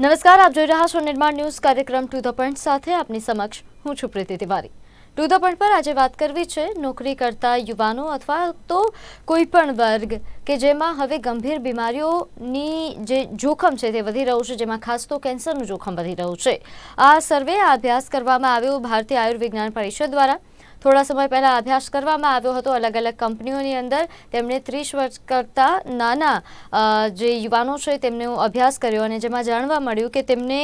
નમસ્કાર, આપ જોઈ રહ્યા છો નિર્માણ ન્યૂઝ કાર્યક્રમ ટુ ધ પોઈન્ટ સાથે આપની સમક્ષ હું છું Priti Tiwari. To the point પર આજે વાત કરવી છે નોકરી કરતા યુવાનો અથવા તો કોઈ પણ વર્ગ કે જેમાં હવે ગંભીર બીમારીઓની જે જોખમ છે તે વધી રહ્યું છે, જેમાં ખાસ તો કેન્સરનું જોખમ વધી રહ્યું છે. આ સર્વે આ અભ્યાસ કરવામાં આવ્યો ભારતીય આયુર્વિજ્ઞાન પરિષદ દ્વારા. થોડા સમય પહેલા અભ્યાસ કરવામાં આવ્યો હતો અલગ અલગ કંપનીઓની અંદર. તેમણે ત્રીસ વર્ષ કરતાં નાના જે યુવાનો છે તેમનો અભ્યાસ કર્યો અને જેમાં જાણવા મળ્યું કે તેમને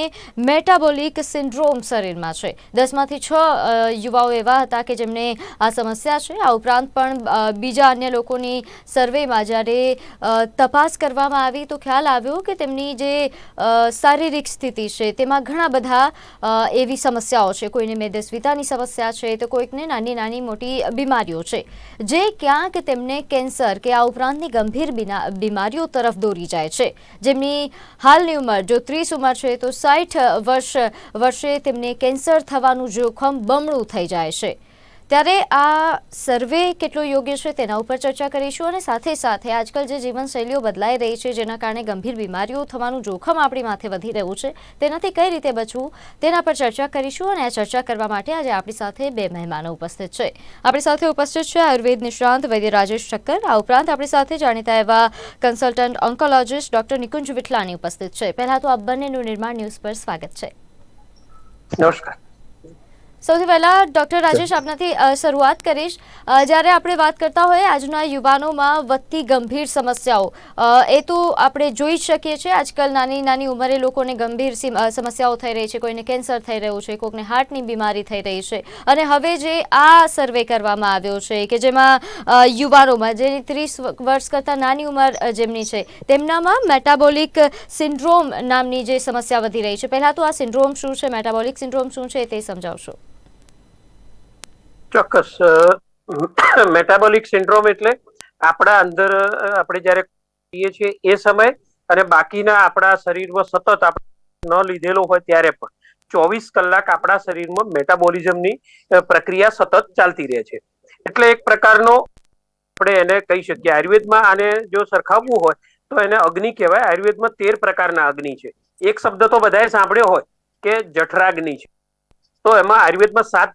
મેટાબોલિક સિન્ડ્રોમ શરીરમાં છે. દસમાંથી છ યુવાઓ એવા હતા કે જેમને આ સમસ્યા છે. આ ઉપરાંત પણ બીજા અન્ય લોકોની સર્વેમાં જ્યારે તપાસ કરવામાં આવી તો ખ્યાલ આવ્યો કે તેમની જે શારીરિક સ્થિતિ છે તેમાં ઘણા બધા એવી સમસ્યાઓ છે. કોઈને મેદસ્વીતાની સમસ્યા છે તો કોઈકને નાની નાની મોટી બીમારીઓ છે, જે ક્યાંક તેમને કેન્સર કે આ ઉપરાંતની ગંભીર બીમારીઓ તરફ દોરી જાય છે. જેમની હાલની ઉંમર જો ત્રીસ ઉંમર છે, તો સાઠ વર્ષ, વર્ષે તેમને કેન્સર થવાનું જોખમ બમણું થઈ જાય છે. ત્યારે આ સર્વે કેટલો યોગ્ય છે તેના ઉપર ચર્ચા કરીશું અને સાથે સાથે આજકાલ જે જીવનશૈલીઓ બદલાઈ રહી છે, જેના કારણે ગંભીર બીમારીઓ થવાનું જોખમ આપણી માથે વધી રહ્યું છે, તેનાથી કઈ રીતે બચવું તેના પર ચર્ચા કરીશું અને આ ચર્ચા કરવા માટે આજે આપણી સાથે બે મહેમાનો ઉપસ્થિત છે. આપણી સાથે ઉપસ્થિત છે આયુર્વેદ નિષ્ણાંત વૈદ્ય રાજેશ ઠક્કર. આ ઉપરાંત આપણી સાથે જાણીતા એવા consultant oncologist doctor Nikunj Vithlani ઉપસ્થિત છે. પહેલા તો આ બંનેનું નિર્માણ ન્યૂઝ પર સ્વાગત છે. નમસ્કાર. સૌથી પહેલાં ડૉક્ટર રાજેશ આપનાથી શરૂઆત કરીશ. જ્યારે આપણે વાત કરતા હોઈએ આજના યુવાનોમાં વધતી ગંભીર સમસ્યાઓ. એ તો આપણે જોઈ જ શકીએ છીએ. આજકાલ નાની નાની ઉંમરે લોકોને ગંભીર સમસ્યાઓ થઈ રહી છે. કોઈને કેન્સર થઈ રહ્યું છે કોઈને હાર્ટની બીમારી થઈ રહી છે. અને હવે જે આ સર્વે કરવામાં આવ્યો છે કે જેમાં યુવાનોમાં જેની ત્રીસ વર્ષ કરતાં નાની ઉંમર જેમની છે તેમનામાં મેટાબોલિક સિન્ડ્રોમ નામની જે સમસ્યા વધી રહી છે. પહેલાં તો આ સિન્ડ્રોમ શું છે મેટાબોલિક સિન્ડ્રોમ શું છે તે સમજાવશો. ચોક્કસ મેટાબોલિક સિન્ડ્રોમ એટલે આપણા અંદર આપણે જ્યારે પીએ છીએ એ સમય અને બાકીના આપણા શરીરમાં સતત ન લીધેલો હોય ત્યારે પણ. ચોવીસ કલાક આપણા શરીરમાં મેટાબોલિઝમની પ્રક્રિયા સતત ચાલતી રહે છે. એટલે એક પ્રકારનો આપણે એને કહી શકીએ આયુર્વેદમાં આને જો સરખાવવું હોય, તો એને અગ્નિ કહેવાય. આયુર્વેદમાં તેર પ્રકારના અગ્નિ છે. એક શબ્દ તો બધાએ સાંભળ્યો હોય કે જઠરાગ્નિ છે. તો એમાં આયુર્વેદમાં સાત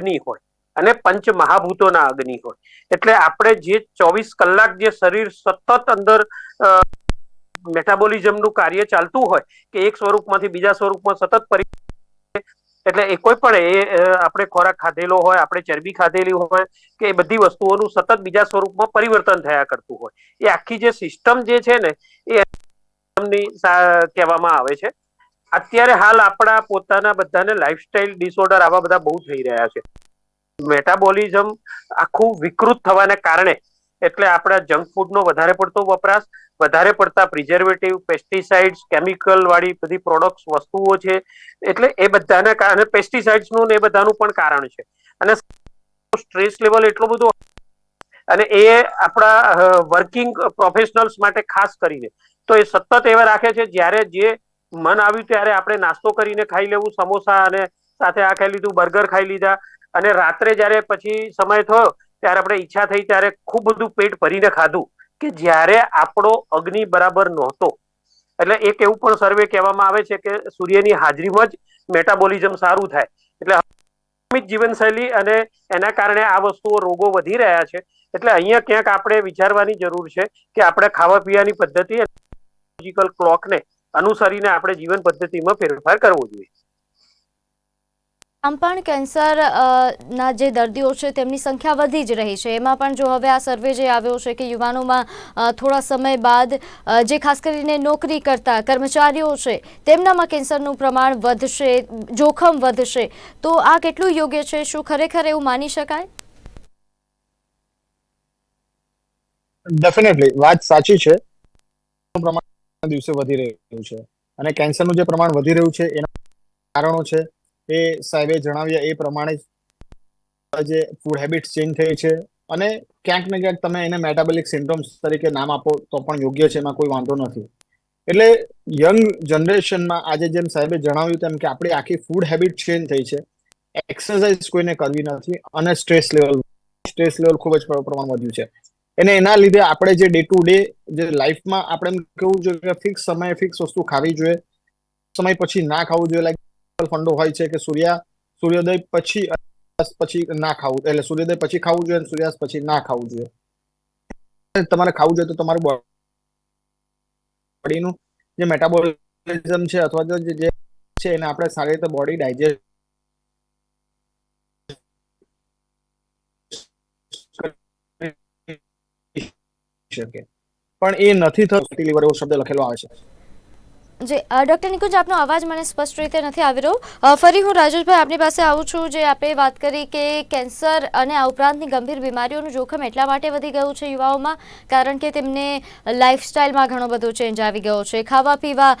અગ્નિ હોય અને પંચ મહાભૂતોના અગ્નિ હોય. એટલે આપણે જે ચોવીસ કલાક જે શરીર સતત અંદર મેટાબોલિઝમનું કાર્ય ચાલતું હોય કે એક સ્વરૂપમાંથી બીજા સ્વરૂપમાં સતત પરી, એટલે એ કોઈ પણ એ આપણે ખોરાક ખાધેલો હોય, આપણે ચરબી ખાધેલી હોય કે એ બધી વસ્તુઓનું સતત બીજા સ્વરૂપમાં પરિવર્તન થયા કરતું હોય. એ આખી જે સિસ્ટમ જે છે ને, એ કહેવામાં આવે છે. અત્યારે હાલ આપણા પોતાના બધાને લાઈફસ્ટાઈલ ડિસઓર્ડર આવા બધા બહુ થઈ રહ્યા છે. મેટાબોલિઝમ આખું વિકૃત થવાને કારણે, એટલે આપણા જંક ફૂડનો વધારે પડતો વપરાશ, વધારે પડતા પ્રિઝર્વેટિવ પેસ્ટિસાઇડ્સ કેમિકલ વાળી બધી પ્રોડક્ટ્સ વસ્તુઓ છે, એટલે એ બધાને કારણે પેસ્ટિસાઇડ્સનું ને એ બધાનું પણ કારણ છે. અને સ્ટ્રેસ લેવલ એટલું બધું અને એ આપણા વર્કિંગ પ્રોફેશનલ્સ માટે ખાસ કરીને. તો એ સતત એવા રાખે છે, જ્યારે જે મન આવ્યું ત્યારે આપણે નાસ્તો કરીને ખાઈ લેવું, સમોસા અને સાથે આ ખાઈ લીધું, બર્ગર ખાઈ લીધા. અને રાત્રે જ્યારે પછી સમય થયો, ત્યારે આપણે ઈચ્છા થઈ ત્યારે ખૂબ બધું પેટ ભરીને ખાધું કે જ્યારે આપણો અગ્નિ બરાબર નહોતો. એટલે એક એવું પણ સર્વે કહેવામાં આવે છે કે સૂર્યની હાજરીમાં જ મેટાબોલિઝમ સારું થાય. એટલે જીવનશૈલી અને એના કારણે આ વસ્તુઓ રોગો વધી રહ્યા છે. એટલે અહીંયા ક્યાંક આપણે વિચારવાની જરૂર છે કે આપણે ખાવા પીવાની પદ્ધતિ ક્લોકને અનુસરીને આપણે જીવન પદ્ધતિમાં ફેરફાર કરવો જોઈએ. આમ પણ કેન્સર ના જે દર્દીઓ છે તેમની સંખ્યા વધી જ રહી છે. એમાં પણ જો હવે આ સર્વે જે આવ્યો છે કે યુવાનોમાં થોડા સમય બાદ જે ખાસ કરીને નોકરી કરતા કર્મચારીઓ છે તેમનામાં કેન્સરનું પ્રમાણ વધશે જોખમ વધશે. તો આ કેટલું યોગ્ય છે? શું ખરેખર એવું માની શકાય? ડેફિનેટલી વાત સાચી છે. પ્રમાણ દિવસે વધી રહ્યું છે. અને કેન્સરનું જે પ્રમાણ વધી રહ્યું છે, એના કારણો છે એ સાહેબે જણાવ્યા એ પ્રમાણે જ ફૂડ હેબિટ્સ ચેન્જ થઈ છે. અને ક્યાંક ને ક્યાંક તમે એને મેટાબોલિક સિન્ડ્રોમ્સ તરીકે નામ આપો તો પણ યોગ્ય છે, એમાં કોઈ વાંધો નથી. એટલે યંગ જનરેશનમાં આજે જેમ સાહેબે જણાવ્યું તેમ કે આપણી આખી ફૂડ હેબિટ ચેન્જ થઈ છે. એક્સરસાઇઝ કોઈને કરવી નથી અને સ્ટ્રેસ લેવલ સ્ટ્રેસ લેવલ ખૂબ જ પ્ર- પ્રમાણ વધ્યું છે. અને એના લીધે આપણે જે ડે ટુ ડે જે લાઈફમાં આપણે એમ કેવું જોઈએ કે ફિક્સ સમયે ફિક્સ વસ્તુ ખાવી જોઈએ. સમય પછી ના ખાવું જોઈએ. લાઈક ફંડો હોય છે કે સૂર્યા, સૂર્યોદય પછી પછી ના ખાવું, એટલે સૂર્યોદય પછી ખાવું જોઈએ અને સૂર્યાસ્ત પછી ના ખાવું જોઈએ. તમારે ખાવું જોઈએ તો તમારું બોડીનું જે મેટાબોલિઝમ છે અથવા તો જે છે એને આપણે સારી રીતે બોડી ડાયજેસ્ટ શકે. પણ એ નથી થતું લિવર એવો શબ્દ લખેલો આવે છે. જે ડૉક્ટર નિકુંજ, આપનો અવાજ મને સ્પષ્ટ રીતે નથી આવી રહ્યો. ફરી હું રાજેશભાઈ આપની પાસે આવું છું, જે આપણે વાત કરી કે કેન્સર અને આ ઉપરાંતની ગંભીર બીમારીઓનું જોખમ એટલા માટે વધી ગયું છે યુવાઓમાં, કારણ કે તેમને લાઇફસ્ટાઇલમાં ઘણો બધો ચેન્જ આવી ગયો છે. ખાવા, પીવા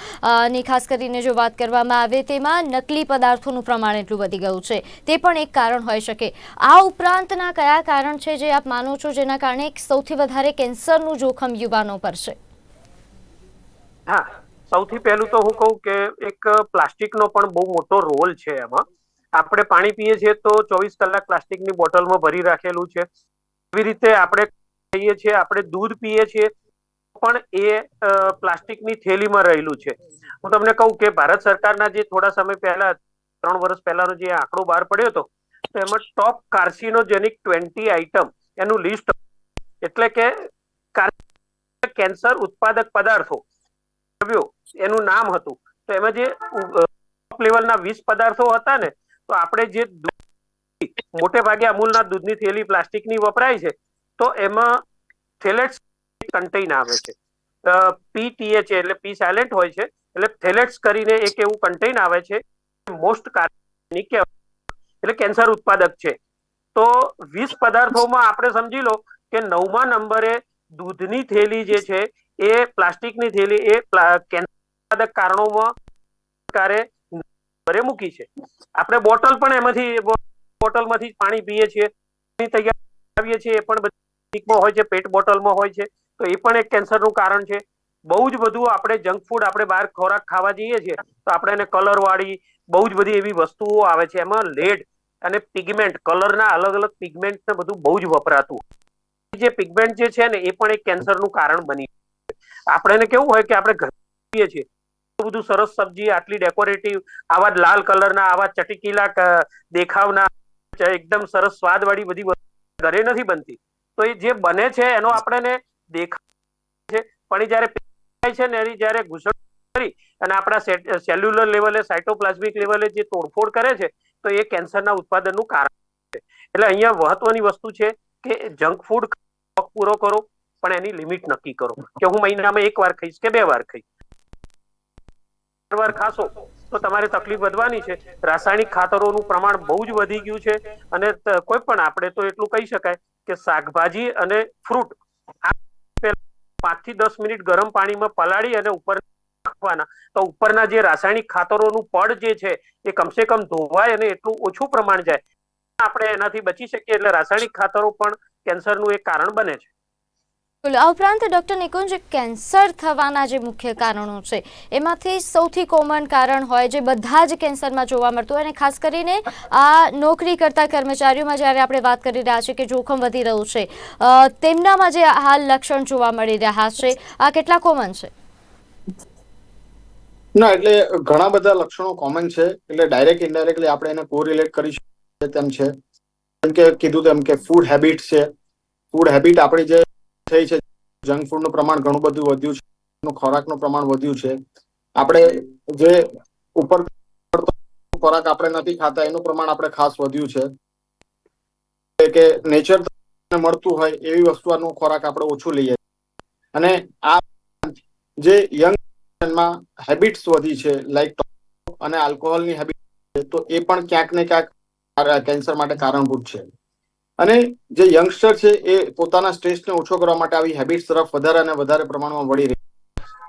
ની ખાસ કરીને જો વાત કરવામાં આવે, તેમાં નકલી પદાર્થોનું પ્રમાણ એટલું વધી ગયું છે. તે પણ એક કારણ હોઈ શકે. આ ઉપરાંતના કયા કારણ છે જે આપ માનો છો, જેના કારણે સૌથી વધારે કેન્સરનું જોખમ યુવાનો પર છે? હા. સૌથી પહેલું તો હું કહું કે એક પ્લાસ્ટિકનો પણ બહુ મોટો રોલ છે એમાં. આપણે પાણી પીએ છીએ તો ચોવીસ કલાક પ્લાસ્ટિકની બોટલમાં ભરી રાખેલું છે. એવી રીતે આપણે ખાઈએ છીએ, આપણે દૂધ પીએ છીએ, પણ એ પ્લાસ્ટિકની થેલીમાં રહેલું છે. હું તમને કહું કે ભારત સરકારના જે થોડા સમય પહેલા, ત્રણ વર્ષ પહેલાનો જે આંકડો બહાર પડ્યો હતો, તો એમાં ટોપ કાર્સિનોજેનિક ટ્વેન્ટી આઇટમ એનું લિસ્ટ એટલે કે કેન્સર ઉત્પાદક પદાર્થો દ્રવ્યો એનું નામ હતું. તો એમાં જે ટોપ લેવલના વીસ પદાર્થો હતા ને, તો આપણે જે મોટે ભાગે અમૂલના દૂધની થેલી પ્લાસ્ટિકની વપરાય છે, તો એમાં થેલેટ્સ કન્ટેન આવે છે. પીટીએચ એટલે પી સાયલેન્ટ હોય છે, એટલે થેલેટ્સ કરીને એક એવું કન્ટેન આવે છે મોસ્ટ કાર્બનિક એટલે કેન્સર ઉત્પાદક છે. તો વીસ પદાર્થોમાં આપણે સમજી લો કે નવમા નંબરે દૂધની થેલી જે છે એ પ્લાસ્ટિકની થેલી એ પ્લા- કારણોમાં સરકારે ભરે મૂકી છે. આપણે બોટલ પણ એમાંથી બોટલમાંથી પાણી પીએ છીએ. તૈયાર આવીએ છીએ, એ પણ પ્લાસ્ટિકમાં હોય છે, પેટ બોટલમાં હોય છે. તો એ પણ એક કેન્સરનું કારણ છે. બહુ જ બધું આપણે જંક ફૂડ આપણે બહાર ખોરાક ખાવા જઈએ છીએ, તો આપણે એને કલર વાળી બહુ જ બધી એવી વસ્તુઓ આવે છે. એમાં લેડ અને પિગમેન્ટ, કલરના અલગ અલગ પિગમેન્ટ ને બધું બહુ જ વપરાતું. જે પિગમેન્ટ જે છે ને, એ પણ એક કેન્સરનું કારણ બની આપણે એને કેવું હોય કે આપણે ઘરે છીએ. બધું સરસ સબ્જી, આટલી ડેકોરેટિવ આવા લાલ કલરના, આવા ચટીકીલા દેખાવના એકદમ સરસ સ્વાદવાળી બધી ઘરે નથી બનતી. તો એ જે બને છે એનો આપણને દેખાય છે. પણ એ જ્યારે છે ને એની જ્યારે ઘૂસણ કરી અને આપણા સેલ્યુલર લેવલે સાયટોપ્લાઝમિક લેવલે જે તોડફોડ કરે છે, તો એ કેન્સરના ઉત્પાદનનું કારણ છે. એટલે અહીંયા મહત્વની વસ્તુ છે કે જંક ફૂડ પૂરો કરો પણ એની લિમિટ નક્કી કરો કે હું મહિનામાં એક વાર ખાઈશ કે બે વાર ખાઈશ. વાર ખાશો તો તમારે તકલીફ વધવાની છે. રાસાયણિક ખાતરોનું પ્રમાણ બહુ જ વધી ગયું છે અને કોઈ પણ આપણે તો એટલું કહી શકાય કે શાકભાજી અને ફ્રૂટ પાંચથી દસ મિનિટ ગરમ પાણીમાં પલાળી અને ઉપર નાખવાના. તો ઉપરના જે રાસાયણિક ખાતરોનું પડ જે છે એ કમસે કમ ધોવાય અને એટલું ઓછું પ્રમાણ જાય. આપણે એનાથી બચી શકીએ એટલે રાસાયણિક ખાતરો પણ કેન્સરનું એક કારણ બને છે. આ ઉપરાંત ડૉક્ટર નિકુંજ કેન્સર થવાના જે મુખ્ય કારણો છે, એમાંથી સૌથી કોમન કારણ હોય જે બધા જ કેન્સરમાં જોવા મળતું હોય અને ખાસ કરીને આ નોકરી કરતા કર્મચારીઓમાં જ્યારે આપણે વાત કરી રહ્યા છીએ કે જોખમ વધી રહ્યું છે તેમનામાં જે હાલ લક્ષણ જોવા મળી રહ્યા છે, આ કેટલા કોમન છે? ના, એટલે ઘણા બધા લક્ષણો કોમન છે, એટલે ડાયરેક્ટ ઇનડાયરેક્ટલી આપણે એને કોરિલેટ કરી શકીએ તેમ છે. જેમ કે કીધું તેમ કે ફૂડ હેબિટ છે. ફૂડ હેબિટ આપણી જે થઈ છે. જંક ફૂડનું પ્રમાણ ઘણું બધું વધ્યું છે. ખોરાકનું પ્રમાણ વધ્યું છે. આપણે જે ઉપર ખોરાક આપણે નથી ખાતા, એનું પ્રમાણ આપણે ખાસ વધ્યું છે. કે નેચર મળતું હોય એવી વસ્તુનું ખોરાક આપણે ઓછું લઈએ. અને આ જે યંગમાં હેબિટ્સ વધી છે લાઈક અને આલ્કોહોલની હેબિટ તો એ પણ ક્યાંક ને ક્યાંક કેન્સર માટે કારણભૂત છે. અને જે યંગસ્ટર છે, એ પોતાના સ્ટ્રેસને ઓછો કરવા માટે આવી હેબિટ્સ તરફ વધારે અને વધારે પ્રમાણમાં વળી રહી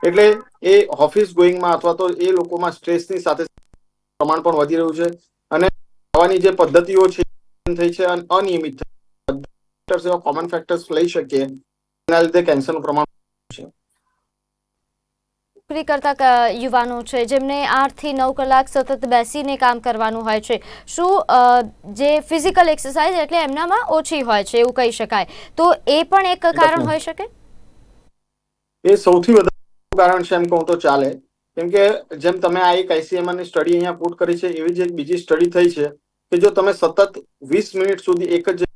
એટલે એ ઓફિસ ગોઈંગમાં અથવા તો એ લોકોમાં સ્ટ્રેસની સાથે પ્રમાણ પણ વધી રહ્યું છે અને ખાવાની જે પદ્ધતિઓ છે થઈ છે અને અનિયમિત કોમન ફેક્ટર્સ લઈ શકીએ, એના લીધે કેન્સરનું પ્રમાણ નોકરી કરતા યુવાનો છે જેમને આઠથી નવ કલાક સતત બેસીને કામ કરવાનું હોય છે. શું જે ફિઝિકલ એક્સરસાઇઝ એટલે એમનામાં ઓછી હોય છે એવું કહી શકાય. તો એ પણ એક કારણ હોઈ શકે? એ સૌથી વધારે કારણ છે એમ કહું તો ચાલે. કેમ કે જેમ તમે આ એક આઈસીએમઆરની સ્ટડી અહીંયા પુટ કરી છે એવી જ એક બીજી સ્ટડી થઈ છે કે જો તમે સતત વીસ મિનિટ સુધી એક જ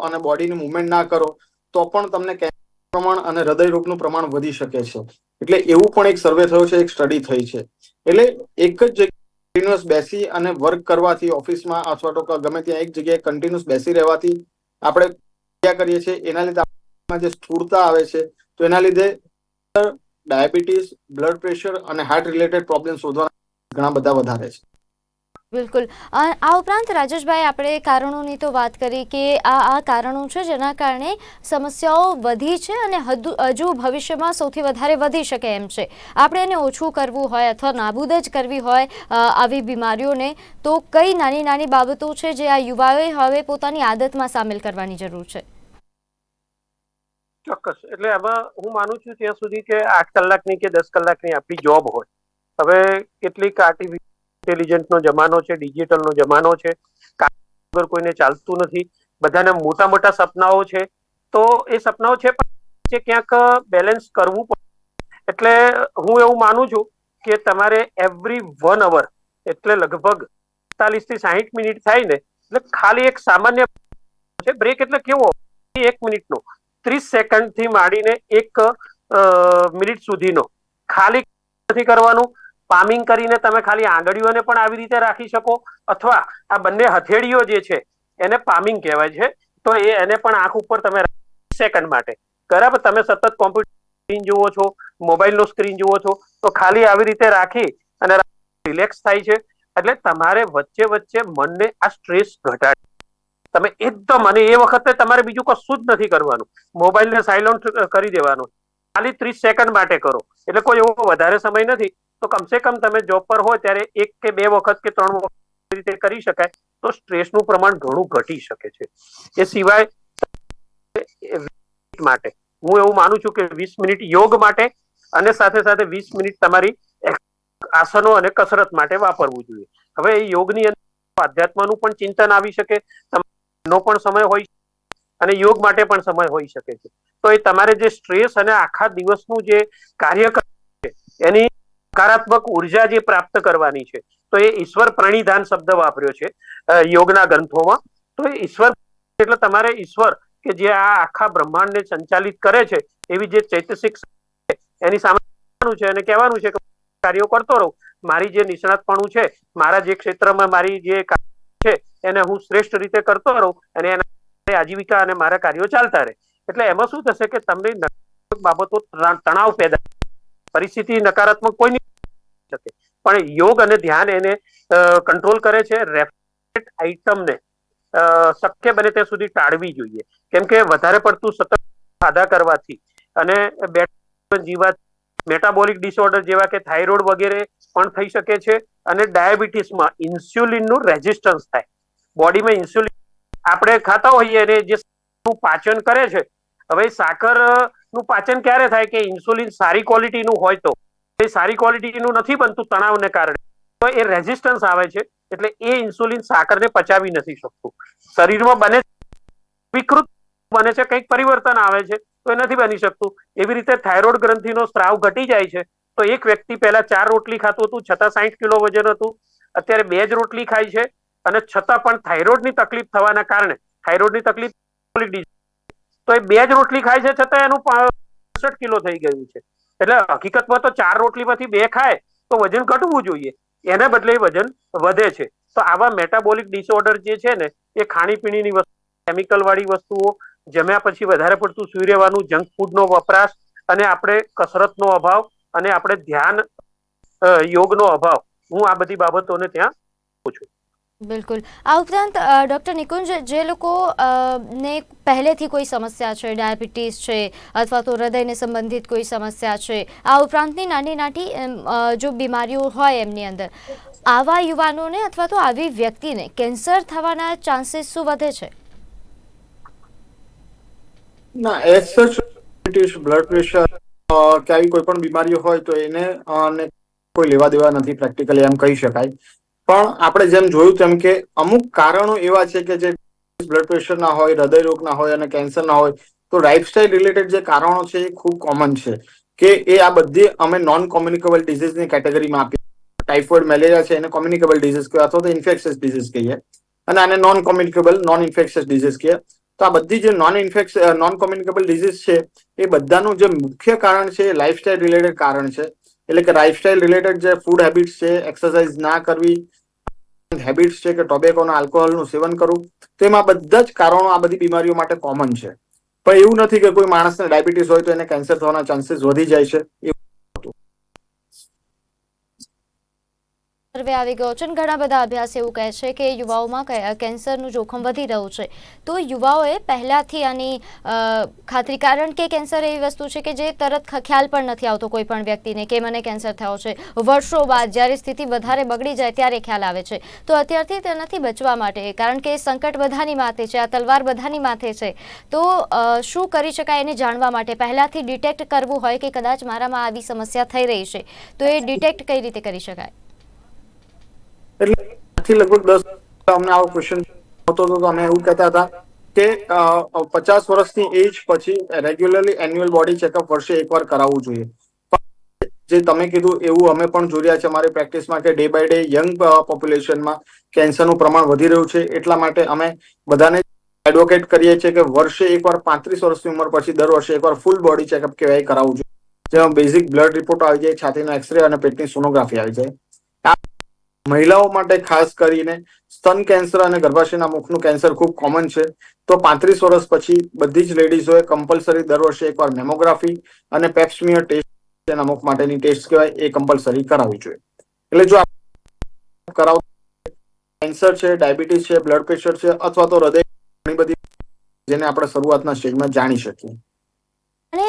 અને બોડીની મુવમેન્ટ ના કરો તો પણ તમને પ્રમાણ અને હૃદય રોગનું પ્રમાણ વધી શકે છે. એટલે એવું પણ એક સર્વે થયો છે, એક સ્ટડી થઈ છે. એટલે એક જ કન્ટિન્યુઅસ બેસી અને વર્ક કરવાથી ઓફિસમાં અથવા તો ગમે ત્યાં એક જગ્યાએ કન્ટિન્યુઅસ બેસી રહેવાથી આપણે ક્રિયા કરીએ છીએ? એના લીધે આપણા જે સ્થૂળતા આવે છે, તો એના લીધે ડાયાબિટીસ બ્લડ પ્રેશર અને હાર્ટ રિલેટેડ પ્રોબ્લેમ શોધવાના ઘણા બધા વધારે છે. બિલકુલ. આ ઉપરાંત રાજેશભાઈ, આપણે કારણોની તો વાત કરી કે આ આ કારણો છે જેના કારણે સમસ્યાઓ વધી છે અને હજુ હજુ ભવિષ્યમાં સૌથી વધારે વધી શકે એમ છે. આપણે એને ઓછું કરવું હોય અથવા નાબૂદ જ કરવી હોય આવી બીમારીઓને, તો કઈ નાની નાની બાબતો છે જે આ યુવાઓએ હવે પોતાની આદતમાં સામેલ કરવાની જરૂર છે? ચોક્કસ. એટલે આમાં હું માનું છું ત્યાં સુધી કે આઠ કલાકની કે દસ કલાકની આપણી જોબ હોય. હવે કેટલીક આર્ટિફિશિયલ ઇન્ટેલિજન્સનો જમાનો છે ડિજિટલનો જમાનો છે. વગર કોઈને ચાલતું નથી. બધાને મોટા મોટા સપનાઓ છે. તો એ સપનાઓ છે, પણ ક્યાંક બેલેન્સ કરવું એટલે હું એવું માનું છું કે તમારે એવરી વન અવર એટલે લગભગ પિસ્તાલીસથી સાહીઠ મિનિટ થાય ને, એટલે ખાલી એક સામાન્ય છે બ્રેક એટલે કેવો? એક મિનિટનો. ત્રીસ સેકન્ડથી માંડીને એક મિનિટ સુધીનો. ખાલી નથી કરવાનું. પામિંગ કરીને તમે ખાલી આંગળીઓને પણ આવી રીતે રાખી શકો, અથવા આ બંને હથેળીઓ જે છે, એને પામિંગ કહેવાય છે. તો એ એને પણ આંખ ઉપર તમે સેકન્ડ માટે. બરાબર? તમે સતત કોમ્પ્યુટર સ્ક્રીન જુઓ છો મોબાઈલનું સ્ક્રીન જુઓ છો, તો ખાલી આવી રીતે રાખી અને રિલેક્સ થાય છે. એટલે તમારે વચ્ચે વચ્ચે મનને આ સ્ટ્રેસ ઘટાડે. તમે એકદમ, અને એ વખતે તમારે બીજું કશું જ નથી કરવાનું. મોબાઈલને સાયલન્ટ કરી દેવાનું. ખાલી ત્રીસ સેકન્ડ માટે કરો. એટલે કોઈ એવો વધારે સમય નથી. તો કમસે કમ તમે જોબ પર હોય ત્યારે એક કે બે વખત કે ત્રણ વખત રીતે કરી શકાય, તો સ્ટ્રેસનું પ્રમાણ ઘણું ઘટી શકે છે. એ સિવાય માટે, હું એવું માનું છું કે વીસ મિનિટ યોગ માટે અને સાથે સાથે વીસ મિનિટ તમારી આસનો અને કસરત માટે વાપરવું જોઈએ. હવે એ યોગની અંદર આધ્યાત્મનું પણ ચિંતન આવી શકે નો પણ સમય હોય અને યોગ માટે પણ સમય હોઈ શકે છે. તો એ તમારે જે સ્ટ્રેસ અને આખા દિવસનું જે કાર્ય છે, એની સકારાત્મક ઊર્જા જે પ્રાપ્ત કરવાની છે, તો એ ઈશ્વર પ્રણિધાન શબ્દ વાપર્યો છે યોગના ગ્રંથોમાં. તો એ ઈશ્વર એટલે તમારે ઈશ્વર કે જે આ આખા બ્રહ્માંડને સંચાલિત કરે છે, એવી જે ચૈતસિક એની સામે છે અને કહેવાનું છે કે કાર્યો કરતો રહું. મારી જે નિષ્ણાતપણું છે, મારા જે ક્ષેત્રમાં મારી જે છે, એને હું શ્રેષ્ઠ રીતે કરતો રહું અને એના આજીવિકા અને મારા કાર્યો ચાલતા રહે. એટલે એમાં શું થશે કે તમને બાબતો તણાવ પેદા પરિસ્થિતિ નકારાત્મક કોઈ શકે. પણ યોગ અને ધ્યાન એને કંટ્રોલ કરે છે રેફ્રિજરેટ આઇટમને શક્ય બને ત્યાં સુધી ટાળવી જોઈએ. કેમ કે વધારે પડતું સતત ખાધા કરવાથી અને બેઠ જીવાત મેટાબોલિક ડિસઓર્ડર જેવા કે થાઇરોઇડ વગેરે પણ થઈ શકે છે અને ડાયાબિટીસમાં ઇન્સ્યુલિનનું રેઝિસ્ટન્સ થાય. બોડીમાં ઇન્સ્યુલિન આપણે ખાતા હોઈએ અને જે પાચન કરે છે, હવે સાકરનું પાચન ક્યારે થાય કે ઇન્સ્યુલિન સારી ક્વોલિટીનું હોય તો? એ સારી ક્વોલિટીનું નથી બનતું તણાવને કારણે. તો એ રેઝિસ્ટન્સ આવે છે, એટલે એ ઇન્સ્યુલિન સાકરને પચાવી નથી શકતું. શરીરમાં બને વિકૃત બને છે, કંઈક પરિવર્તન આવે છે, તો એ નથી બની શકતું. એવી રીતે થાઇરોઇડ ગ્રંથિનો સ્ત્રાવ ઘટી જાય છે, તો એક વ્યક્તિ પહેલા ચાર રોટલી ખાતું હતું, છતાં સાહીઠ કિલો વજન હતું, અત્યારે બે જ રોટલી ખાય છે, અને છતાં પણ થાઇરોઇડની તકલીફ થવાના કારણે થાઇરોઇડની તકલીફ તો એ બે જ રોટલી ખાય છે, છતાં એનું પાસઠ કિલો થઈ ગયું છે. એટલે હકીકતમાં તો ચાર રોટલીમાંથી બે ખાય, તો વજન ઘટવું જોઈએ. એને બદલે વજન વધે છે. તો આવા મેટાબોલિક ડિસઓર્ડર જે છે ને, એ ખાણીપીણીની વસ્તુ કેમિકલ વાળી વસ્તુઓ, જમ્યા પછી વધારે પડતું સુઈ રહેવાનું જંક ફૂડનો વપરાશ, અને આપણે કસરતનો અભાવ, અને આપણે ધ્યાન યોગનો અભાવ. હું આ બધી બાબતોને ત્યાં પૂછું. બિલકુલ. આ ઉપરાંત ડૉક્ટર નિકુંજ, જે લોકો ને પહેલેથી કોઈ સમસ્યા છે, ડાયાબિટીસ છે અથવા તો હૃદયને સંબંધિત કોઈ સમસ્યા છે, આ ઉપરાંતની નાની નાની જો બીમારીઓ હોય એમની અંદર, આવા યુવાનોને અથવા તો આવી વ્યક્તિને કેન્સર થવાના ચાન્સીસ શું વધે છે? ના, એઝ સચ બ્લડ પ્રેશર ક્યાંય કોઈ પણ બીમારીઓ હોય તો એને કોઈ લેવા દેવા નથી પ્રેક્ટિકલી એમ કહી શકાય. પણ આપણે જેમ જોયું તેમ કે અમુક કારણો એવા છે કે જે બ્લડ પ્રેશર ના હોય, હૃદય રોગ ના હોય અને કેન્સર ના હોય, તો લાઇફસ્ટાઇલ રિલેટેડ જે કારણો છે એ ખૂબ કોમન છે. કે એ આ બધી અમે નોન કોમ્યુનિકેબલ ડિઝીઝની કેટેગરીમાં આપી ટાઇફોઇડ મેલેરિયા છે એને કોમ્યુનિકેબલ ડિઝીઝ કહીએ અથવા તો ઇન્ફેક્શિયસ ડિઝીઝ કહીએ. અને આને non communicable non infectious disease કહીએ. તો આ બધી જે non infectious non communicable disease છે, એ બધાનું જે મુખ્ય કારણ છે એ લાઇફસ્ટાઇલ રિલેટેડ કારણ છે. એટલે કે લાઇફસ્ટાઇલ રિલેટેડ જે ફૂડ હેબિટ્સ છે એક્સરસાઇઝ ના કરવી હેબિટ્સ છે કે ટોબેકો અને આલ્કોહોલનું સેવન કરવું તો એમાં બધા જ કારણો આ બધી બીમારીઓ માટે કોમન છે. પણ એવું નથી કે કોઈ માણસને ડાયાબિટીસ હોય તો એને કેન્સર થવાના ચાન્સીસ વધી જાય છે એવું સર્વે આવી ગયો છે અને ઘણા બધા અભ્યાસ એવું કહે છે કે યુવાઓમાં કેન્સરનું જોખમ વધી રહ્યું છે. તો યુવાઓએ પહેલાંથી આની ખાતરી કારણ કે કેન્સર એવી વસ્તુ છે કે જે તરત ખ્યાલ પણ નથી આવતો કોઈ પણ વ્યક્તિને કે મને કેન્સર થયો છે. વર્ષો બાદ જ્યારે સ્થિતિ વધારે બગડી જાય ત્યારે ખ્યાલ આવે છે. તો અત્યારથી તેનાથી બચવા માટે કારણ કે સંકટ બધાની માથે છે આ તલવાર બધાની માથે છે તો શું કરી શકાય એને જાણવા માટે પહેલાંથી ડિટેક્ટ કરવું હોય કે કદાચ મારામાં આવી સમસ્યા થઈ રહી છે તો એ ડિટેક્ટ કઈ રીતે કરી શકાય? એટલે આથી લગભગ દસ અમને આવો ક્વેશ્ચન હતો તો અમે એવું કહેતા હતા કે પચાસ વર્ષની એજ પછી રેગ્યુલરલી એન્યુઅલ બોડી ચેકઅપ વર્ષે એકવાર કરાવવું જોઈએ. જે તમે કીધું એવું અમે પણ જોઈ છે અમારી પ્રેક્ટિસમાં કે ડે બાય ડે યંગ પોપ્યુલેશનમાં કેન્સરનું પ્રમાણ વધી રહ્યું છે. એટલા માટે અમે બધાને એડવોકેટ કરીએ છીએ કે વર્ષે એકવાર પાંત્રીસ વર્ષની ઉંમર પછી દર વર્ષે એકવાર ફૂલ બોડી ચેકઅપ કહેવાય કરાવવું જોઈએ. જેમાં બેઝિક બ્લડ રિપોર્ટ આવી જાય, છાતીનો એક્સરે અને પેટની સોનોગ્રાફી આવી જાય. મહિલાઓ માટે ખાસ કરીને સ્તન કેન્સર અને ગર્ભાશયના મુખનું કેન્સર ખૂબ કોમન છે. તો પાંત્રીસ વર્ષ પછી બધી જ લેડીઝોએ કમ્પલસરી દર વર્ષે એકવાર મેમોગ્રાફી અને પેપ્સમિયર ટેસ્ટ તેના મુખ માટેની ટેસ્ટ કહેવાય, એ કમ્પલસરી કરાવવી જોઈએ. એટલે જો કરાવ કેન્સર છે, ડાયાબિટીસ છે, બ્લડ પ્રેશર છે, અથવા તો હૃદય ઘણી બધી જેને આપણે શરૂઆતના સ્ટેજમાં જાણી શકીએ. અને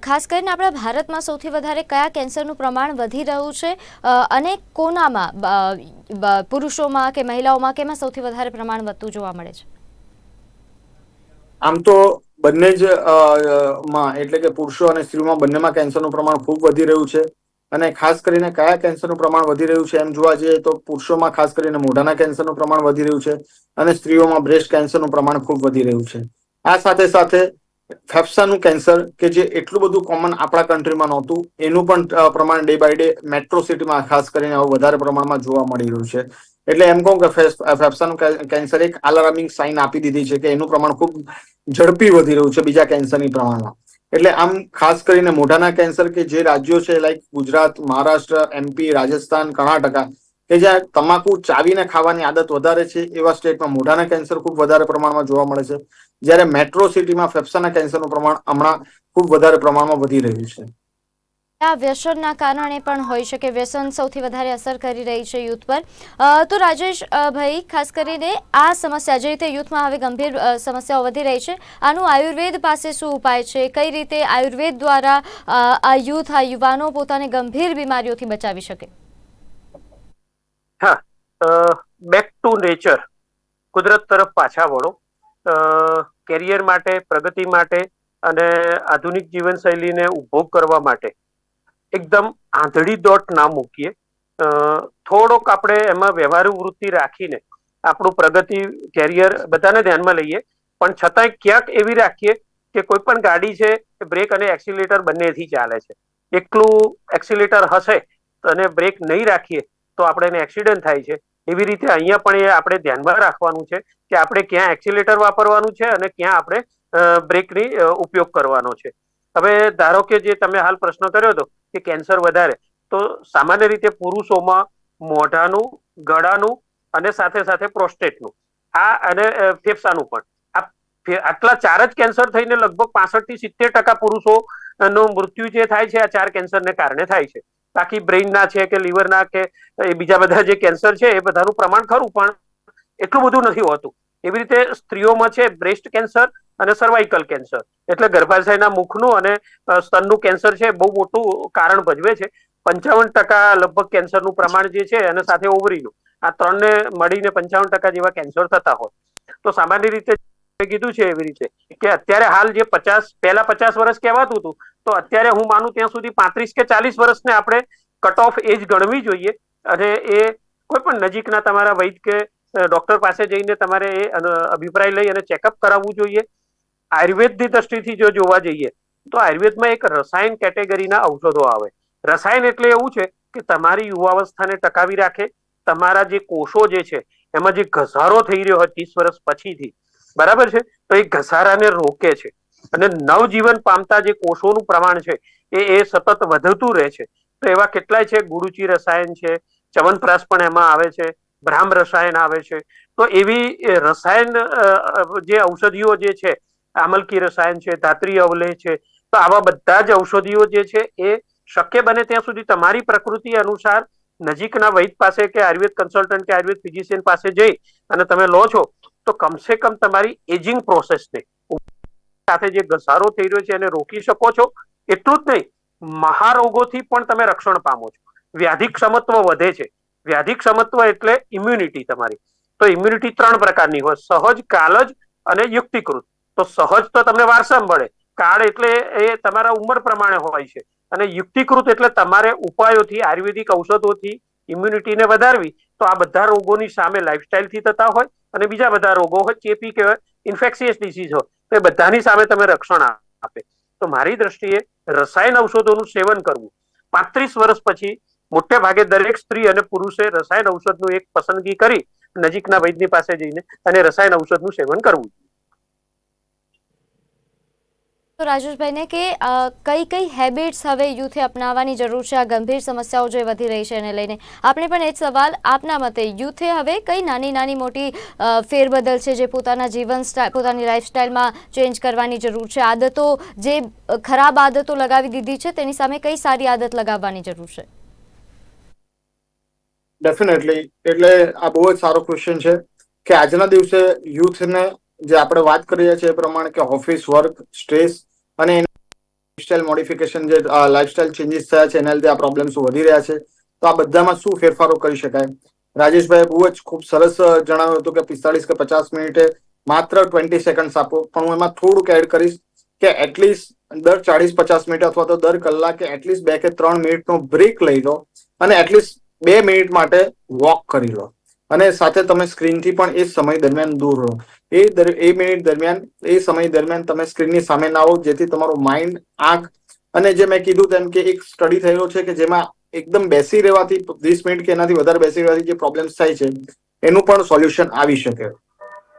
ખાસ કરીને આપણા ભારતમાં સૌથી વધારે કયા કેન્સરનું પ્રમાણ વધી રહ્યું છે? અને કોનામાં પુરુષોમાં કે મહિલાઓમાં કેમાં સૌથી વધારે પ્રમાણ વધતું જોવા મળે છે? આમ તો બંને જ માં, એટલે કે પુરુષો અને સ્ત્રીઓમાં બંનેમાં કેન્સરનું પ્રમાણ ખૂબ વધી રહ્યું છે. અને ખાસ કરીને કયા કેન્સરનું પ્રમાણ વધી રહ્યું છે એમ જોવા જઈએ તો પુરુષોમાં ખાસ કરીને મોઢાના કેન્સરનું પ્રમાણ વધી રહ્યું છે અને સ્ત્રીઓમાં બ્રેસ્ટ કેન્સરનું પ્રમાણ ખૂબ વધી રહ્યું છે. આ સાથે સાથે ફેફસાનું કેન્સર કે જે એટલું બધું કોમન આપણા કન્ટ્રીમાં નહોતું, એનું પણ પ્રમાણ ડે બાય ડે મેટ્રો સિટીમાં ખાસ કરીને હવે વધારે પ્રમાણમાં જોવા મળી રહ્યું છે. એટલે એમ કહું કે ફેફસાનું કેન્સર એક અલાર્મિંગ સાઇન આપી દીધી છે કે એનું પ્રમાણ ખૂબ ઝડપી વધી રહ્યું છે બીજા કેન્સરની પ્રમાણમાં. એટલે આમ ખાસ કરીને મોઢાના કેન્સર કે જે રાજ્યો છે, લાઈક ગુજરાત, મહારાષ્ટ્ર એમપી રાજસ્થાન, કર્ણાટકા કે જ્યાં તમાકુ ચાવીને ખાવાની આદત વધારે છે, એવા સ્ટેટમાં મોઢાના કેન્સર ખૂબ વધારે પ્રમાણમાં જોવા મળે છે. જ્યારે મેટ્રો સિટીમાં ફેફસાના કેન્સરનું પ્રમાણ હમણાં ખૂબ વધારે પ્રમાણમાં વધી રહ્યું છે. આ વ્યસનના કારણે પણ હોઈ શકે, વ્યસન સૌથી વધારે અસર કરી રહી છે યુથ પર. તો રાજેશ ભાઈ, ખાસ કરીને આ સમસ્યા, જે રીતે યુથમાં હવે ગંભીર સમસ્યાઓ વધી રહી છે, આનું આયુર્વેદ પાસે શું ઉપાય છે? કઈ રીતે આયુર્વેદ દ્વારા આ યુથ, આ યુવાનો પોતાને ગંભીર બીમારીઓથી બચાવી શકે? હા બેક ટુ નેચર કુદરત તરફ પાછા વળો. કેરિયર માટે, પ્રગતિ માટે અને આધુનિક જીવનશૈલીને ઉપભોગ કરવા માટે એકદમ આંધળી દોટ ના મૂકીએ. થોડોક આપણે એમાં વ્યવહારુ વૃત્તિ રાખીને આપણું પ્રગતિ કેરિયર બધાને ધ્યાનમાં લઈએ. પણ છતાંય ક્યાંક એવી રાખીએ કે કોઈ પણ ગાડી છે એ બ્રેક અને એક્સિલેટર બંનેથી ચાલે છે. એકલું એક્સિલેટર હશે અને બ્રેક નહીં રાખીએ તો આપણે એને એક્સિડન્ટ થાય છે. એવી રીતે અહીંયા પણ એ આપણે ધ્યાનમાં રાખવાનું છે કે આપણે ક્યાં એક્સિલેટર વાપરવાનું છે અને ક્યાં આપણે બ્રેકની ઉપયોગ કરવાનો છે. હવે ધારો કે જે તમે હાલ પ્રશ્ન કર્યો હતો કે કેન્સર વધારે, તો સામાન્ય રીતે પુરુષોમાં મોઢાનું, ગળાનું અને સાથે સાથે પ્રોસ્ટેટનું, આ અને ફેફસાનું પણ. આ આટલા ચાર જ કેન્સર થઈને લગભગ પાસઠથી સિત્તેર ટકા પુરુષો નું મૃત્યુ જે થાય છે, આ ચાર કેન્સરને કારણે થાય છે. બાકી બ્રેઇનના છે કે લીવરના કે બીજા બધા જે કેન્સર છે એ બધાનું પ્રમાણ ખરું, પણ એટલું બધું નથી હોતું. એવી રીતે સ્ત્રીઓમાં છે બ્રેસ્ટ કેન્સર અને સર્વાઇકલ કેન્સર એટલે ગર્ભાશયના મુખનું અને સ્તનનું કેન્સર છે બહુ મોટું કારણ ભજવે છે. પંચાવન ટકા લગભગ કેન્સરનું પ્રમાણ જે છે અને સાથે ઓવરીનું આ ત્રણને મળીને પંચાવન ટકા જેવા કેન્સર થતા હોય. તો સામાન્ય રીતે કીધું છે એવી રીતે કે અત્યારે હાલ જે પચાસ, પહેલા પચાસ વર્ષ કહેવાતું હતું, તો અત્યારે હું માનું ત્યાં સુધી પાંત્રીસ કે ચાલીસ વર્ષને આપણે કટ ઓફ એજ ગણવી જોઈએ. અને એ કોઈ પણ નજીકના તમારા વૈદ કે ડોક્ટર પાસે જઈને તમારે એ અભિપ્રાય લઈ અને ચેકઅપ કરાવવું જોઈએ. આયુર્વેદની દ્રષ્ટિથી જો જોવા જઈએ, તો આયુર્વેદમાં એક રસાયણ કેટેગરીના ઔષધો આવે. રસાયણ એટલે એવું છે કે તમારી યુવાવસ્થાને ટકાવી રાખે. તમારા જે કોષો જે છે, એમાં જે ઘસારો થઈ રહ્યો હોય ત્રીસ વર્ષ પછીથી બરાબર છે? તો એ ઘસારાને રોકે છે. અને નવજીવન પામતા જે કોષોનું પ્રમાણ છે, એ એ સતત વધતું રહે છે. તો એવા કેટલાય છે? ગુરુચી રસાયણ છે ચવનપ્રાસ પણ એમાં આવે છે બ્રાહ્મ રસાયણ આવે છે. તો એવી રસાયણ જે ઔષધિઓ જે છે, આમલકી રસાયણ છે, ધાત્રી અવલેહ છે, તો આવા બધા જ ઔષધિઓ જે છે, એ શક્ય બને ત્યાં સુધી તમારી પ્રકૃતિ અનુસાર નજીકના વૈદ પાસે કે આયુર્વેદ કન્સલ્ટન્ટ કે આયુર્વેદ ફિઝિશિયન પાસે જઈ અને તમે લો છો તો કમસે કમ તમારી એજિંગ પ્રોસેસને સાથે જે ઘસારો થઈ રહ્યો છે એને રોકી શકો છો. એટલું જ નહીં, મહારોગોથી પણ તમે રક્ષણ પામો છો. વ્યાધિક ક્ષમત્વ વધે છે. વ્યાધિક ક્ષમત્વ એટલે ઇમ્યુનિટી તમારી. તો ઇમ્યુનિટી ત્રણ પ્રકારની હોય, સહજ, કાલજ અને યુક્તિકૃત. તો સહજ તો તમને વારસા મળે કાળ એટલે એ તમારા ઉંમર પ્રમાણે હોય છે. અને યુક્તિકૃત એટલે તમારે ઉપાયોથી, આયુર્વેદિક ઔષધોથી ઇમ્યુનિટીને વધારવી. તો આ બધા રોગોની સામે લાઇફસ્ટાઇલથી થતા હોય. અને બીજા બધા રોગો હોય ચેપી કે ઇન્ફેક્શિયસ ડિસીઝ હોય, તો એ બધાની સામે તમે રક્ષણ આપે. તો મારી દ્રષ્ટિએ રસાયણ ઔષધોનું સેવન કરવું. પાંત્રીસ વર્ષ પછી મોટે ભાગે દરેક સ્ત્રી અને પુરુષે રસાયણ ઔષધનું એક પસંદગી કરી નજીકના વૈદ્યની પાસે જઈને અને રસાયણ ઔષધનું સેવન કરવું તો રાજેશભાઈને કે કઈ કઈ હેબિટ્સ હવે યુથે અપનાવવાની જરૂર છે? આ ગંભીર સમસ્યાઓ જે વધી રહી છે એને લઈને. આપણે પણ એ જ સવાલ આપના મતે. યુથે હવે કઈ નાની નાની મોટી ફેરબદલ છે જે પોતાના જીવન સ્ટાઇલ પોતાની લાઈફસ્ટાઈલમાં ચેન્જ કરવાની જરૂર છે? આદતો જે ખરાબ આદતો લગાવી દીધી છે તેની સામે કઈ સારી આદત લગાવવાની જરૂર છે? ડેફિનેટલી એટલે આ બહુ જ સારો ક્વેશ્ચન છે કે આજના દિવસે યુથને જે આપણે વાત કરીએ છીએ એ પ્રમાણે કે ઓફિસ વર્ક સ્ટ્રેસ અને લાઇફસ્ટાઇલ મોડિફિકેશન જે લાઇફસ્ટાઇલ ચેન્જીસ થયા છે, એના લીધે આ પ્રોબ્લેમ્સ વધી રહ્યા છે. તો આ બધામાં શું ફેરફારો કરી શકાય? રાજેશભાઈ બહુ જ ખૂબ સરસ જણાવ્યું હતું કે પિસ્તાળીસ કે પચાસ મિનિટે માત્ર ટ્વેન્ટી સેકન્ડ આપો. પણ હું એમાં થોડુંક એડ કરીશ કે એટલીસ્ટ દર ચાળીસ પચાસ મિનિટ અથવા તો દર કલાકે એટલીસ્ટ બે કે ત્રણ મિનિટનો બ્રેક લઈ લો અને એટલીસ્ટ બે મિનિટ માટે વોક કરી લો. અને સાથે તમે સ્ક્રીનથી પણ એ સમય દરમિયાન દૂર રહો. એ એ મિનિટ દરમિયાન, એ સમય દરમિયાન તમે સ્ક્રીનની સામે ના આવો, જેથી તમારું માઇન્ડ આંખ અને જે મેં કીધું તેમ કે એક સ્ટડી થયેલો છે કે જેમાં એકદમ બેસી રહેવાથી વીસ મિનિટ કે એનાથી વધારે બેસી રહેવાથી જે પ્રોબ્લેમ્સ થાય છે, એનું પણ સોલ્યુશન આવી શકે.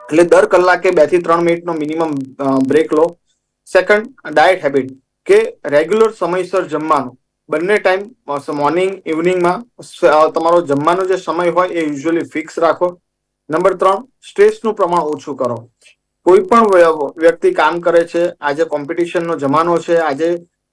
એટલે દર કલાકે બેથી ત્રણ મિનિટનો મિનિમમ બ્રેક લો. સેકન્ડ ડાયટ હેબિટ કે રેગ્યુલર સમયસર જમવાનું. બંને ટાઈમ મોર્નિંગ ઇવનિંગમાં તમારો જમવાનો જે સમય હોય એ યુઝ્યુઅલી ફિક્સ રાખો. નંબર ત્રણ સ્ટ્રેસનું પ્રમાણ ઓછું કરો. કોઈ પણ વ્યક્તિ કામ કરે છે, આજે કોમ્પિટિશનનો જમાનો છે, આજે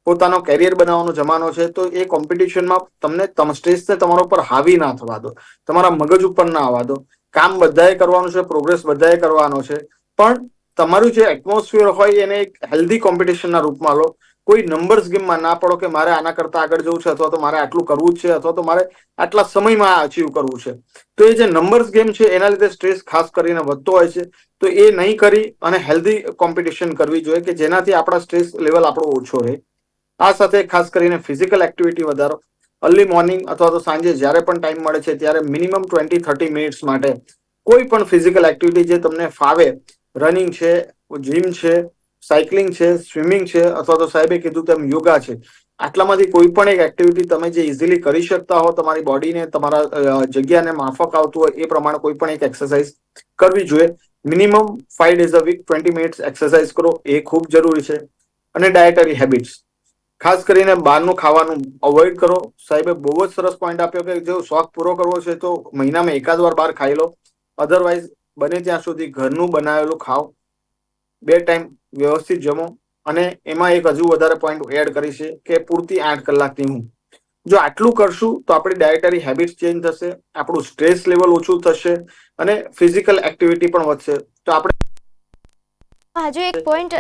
પોતાનો કેરિયર બનાવવાનો જમાનો છે, તો એ કોમ્પિટિશનમાં તમને તમ સ્ટ્રેસને તમારા ઉપર હાવી ના થવા દો. તમારા મગજ ઉપર ના આવવા દો. કામ બધાએ કરવાનું છે પ્રોગ્રેસ બધાએ કરવાનો છે. પણ તમારું જે એટમોસ્ફિયર હોય એને એક હેલ્ધી કોમ્પિટિશનના રૂપમાં લો. કોઈ નંબર્સ ગેમમાં ના પડો કે મારે આના કરતા આગળ જવું છે અથવા તો મારે આટલું કરવું છે અથવા તો મારે આટલા સમયમાં અચીવ કરવું છે. તો એ જે નંબર્સ ગેમ છે એના લીધે સ્ટ્રેસ ખાસ કરીને વધતો હોય છે. તો એ નહીં કરી અને હેલ્ધી કોમ્પિટિશન કરવી જોઈએ કે જેનાથી આપણા સ્ટ્રેસ લેવલ આપણો ઓછો રહે. આ સાથે ખાસ કરીને ફિઝિકલ એક્ટિવિટી વધારો. અર્લી મોર્નિંગ અથવા તો સાંજે જ્યારે પણ ટાઈમ મળે છે ત્યારે મિનિમમ ટ્વેન્ટી થર્ટી મિનિટ્સ માટે કોઈ પણ ફિઝિકલ એક્ટિવિટી જે તમને ફાવે રનિંગ છે જીમ છે સાયકલિંગ છે, સ્વિમિંગ છે, અથવા તો સાહેબે કીધું તેમ યોગા છે. આટલામાંથી કોઈ પણ એક એક્ટિવિટી તમે જે ઇઝીલી કરી શકતા હો, તમારી બોડીને, તમારા જગ્યાને માફક આવતું હોય, એ પ્રમાણે કોઈ પણ એક એક્સરસાઇઝ કરવી જોઈએ. Minimum five days a week, twenty minutes exercise કરો, એ ખૂબ જરૂરી છે. અને ડાયટરી હેબિટ્સ. ખાસ કરીને બહારનું ખાવાનું અવોઇડ કરો. સાહેબે બહુ જ સરસ પોઈન્ટ આપ્યો કે જો શોખ પૂરો કરવો છે, તો મહિનામાં એકાદ વાર બહાર ખાઈ લો. અધરવાઇઝ બને ત્યાં સુધી ઘરનું બનાવેલું ખાઓ. બે ટાઈમ વ્યવસ્થિત જમો. અને એમાં એક હજુ વધારે પોઈન્ટ એડ કરી છે કે પૂરતી આઠ કલાકની ઊંઘ. જો આટલું કરશું તો આપણી ડાયટરી હેબિટ્સ ચેન્જ થશે આપણું સ્ટ્રેસ લેવલ ઓછું થશે અને ફિઝિકલ એક્ટિવિટી પણ વધશે. તો આપણે હજુ એક પોઈન્ટ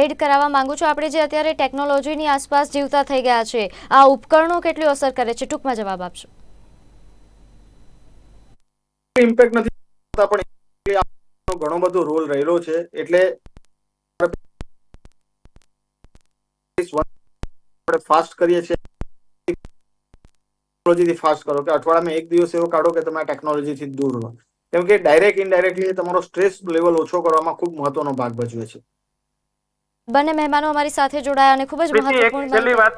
એડ કરાવવા માંગુ છું. આપણે જે અત્યારે ટેકનોલોજીની આસપાસ જીવતા થઈ ગયા છે આ ઉપકરણો કેટલી અસર કરે છે? ટૂંકમાં જવાબ આપશો. ઇમ્પેક્ટ નથી. પણ ઘણો બધો રોલ રહેલો છે. એટલે આપણે ફાસ્ટ કરીએ છીએ. ટેકનોલોજીથી ફાસ્ટ કરો કે અઠવાડિયામાં એક દિવસ એવો કાઢો કે તમે આ ટેકનોલોજીથી દૂર રહો. કેમ કે ડાયરેક્ટ ઇનડાયરેક્ટલી તમારો સ્ટ્રેસ લેવલ ઓછો કરવામાં ખૂબ મહત્વનો ભાગ ભજવે છે. બંને મહેમાનો અમારી સાથે જોડાયા અને ખૂબ જ મહત્વપૂર્ણ વાત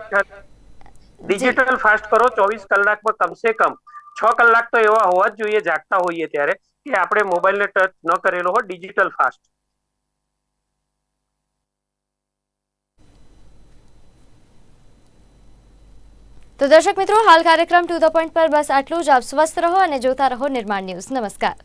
ડિજિટલ ફાસ્ટ કરો ચોવીસ કલાકમાં કમસે કમ છ કલાક તો એવા હોવા જ જોઈએ જાગતા હોઈએ ત્યારે કે આપણે મોબાઈલને ટચ ન કરેલો હોય ડિજિટલ ફાસ્ટ તો દર્શક મિત્રો, હાલ કાર્યક્રમ ટુ ધ પોઈન્ટ પર. બસ આટલું જ. આપ સ્વસ્થ રહો અને જોતા રહો નિર્માણ ન્યૂઝ. નમસ્કાર.